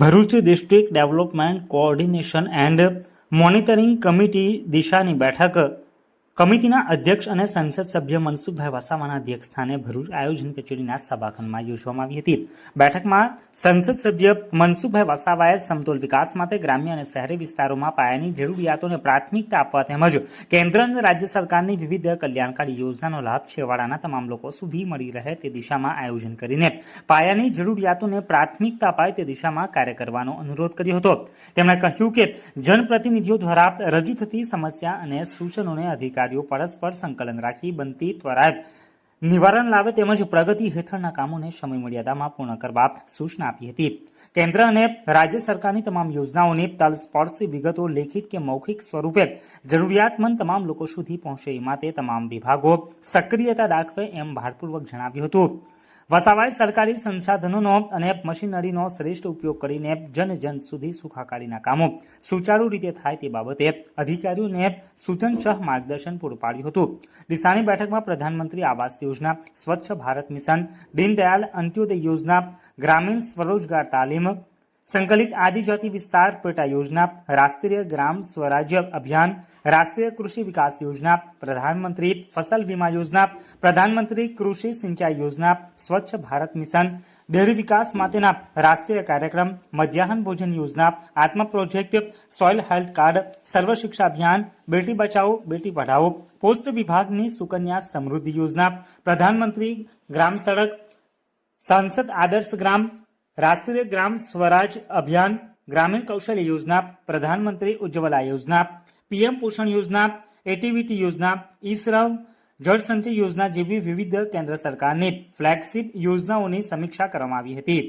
Bharuch district development coordination and monitoring committee દિશાની બેઠક કમિટીના અધ્યક્ષ અને સંસદ સભ્ય મનસુખભાઈ વસાવાના અધ્યક્ષસ્થાને ભરૂચ આયોજન કચેરીના સભાખંડમાં યોજવામાં આવી હતી. બેઠકમાં સંસદ સભ્ય મનસુખભાઈ વસાવાએ સમતોલ વિકાસ માટે ગ્રામ્ય અને શહેરી વિસ્તારોમાં પાયાની જરૂરિયાતોને પ્રાથમિકતા આપવા તેમજ કેન્દ્ર અને રાજ્ય સરકારની વિવિધ કલ્યાણકારી યોજનાનો લાભ છેવાડાના તમામ લોકો સુધી મળી રહે તે દિશામાં આયોજન કરીને પાયાની જરૂરિયાતોને પ્રાથમિકતા અપાય તે દિશામાં કાર્ય કરવાનો અનુરોધ કર્યો હતો. તેમણે કહ્યું કે જનપ્રતિનિધિઓ દ્વારા રજૂ થતી સમસ્યા અને સૂચનોને અધિકારીઓ પરસ્પર સંકલન રાખી બનતી ત્વરાત નિવારણ લાવે તેમજ પ્રગતિ હેઠળના કામોને સમય પૂર્ણ કરવા સૂચના આપી હતી. કેન્દ્ર અને રાજ્ય સરકારની તમામ યોજનાઓની તલસ્પર્શી વિગતો લેખિત કે મૌખિક સ્વરૂપે જરૂરિયાતમંદ તમામ લોકો સુધી પહોંચે એ માટે તમામ વિભાગો સક્રિયતા દાખવે એમ ભારપૂર્વક જણાવ્યું હતું. વસાવાએ સરકારી સંસાધનોનો અને મશીનરીનો શ્રેષ્ઠ ઉપયોગ કરીને જન જન સુધી સુખાકારીના કામો સુચારુ રીતે થાય તે બાબતે અધિકારીઓને સૂચનશહ માર્ગદર્શન પૂરું પાડ્યું હતું. દિશાની બેઠકમાં પ્રધાનમંત્રી આવાસ યોજના, સ્વચ્છ ભારત મિશન, દીનદયાલ અંત્યોદય યોજના, ગ્રામીણ સ્વરોજગાર તાલીમ સંકલિત આદિજાતિ વિસ્તાર પેટા યોજના રાષ્ટ્રીય ગ્રામ સ્વરાજ્ય અભિયાન રાષ્ટ્રીય કૃષિ વિકાસ યોજના પ્રધાનમંત્રી ફસલ વીમા યોજના પ્રધાનમંત્રી કૃષિ સિંચાઈ યોજના સ્વચ્છ ભારત મિશન ડેરી વિકાસ માટેના રાષ્ટ્રીય કાર્યક્રમ મધ્યાહન ભોજન યોજના આત્મા project soil health card Sarva Shiksha Abhiyan Beti Bachao Beti Padhao post વિભાગની સુકન્યા સમૃદ્ધિ યોજના પ્રધાનમંત્રી ગ્રામ સડક સાંસદ આદર્શ ગ્રામ રાષ્ટ્રીય ગ્રામ સ્વરાજ અભિયાન ગ્રામીણ કૌશલ્ય યોજના, પ્રધાનમંત્રી ઉજ્જવલા યોજના, પીએમ પોષણ યોજના, એટીવીટી યોજના ઈ શ્રમ જળ યોજના જેવી વિવિધ કેન્દ્ર સરકારની ફ્લેગશીપ યોજનાઓની સમીક્ષા કરવામાં આવી હતી.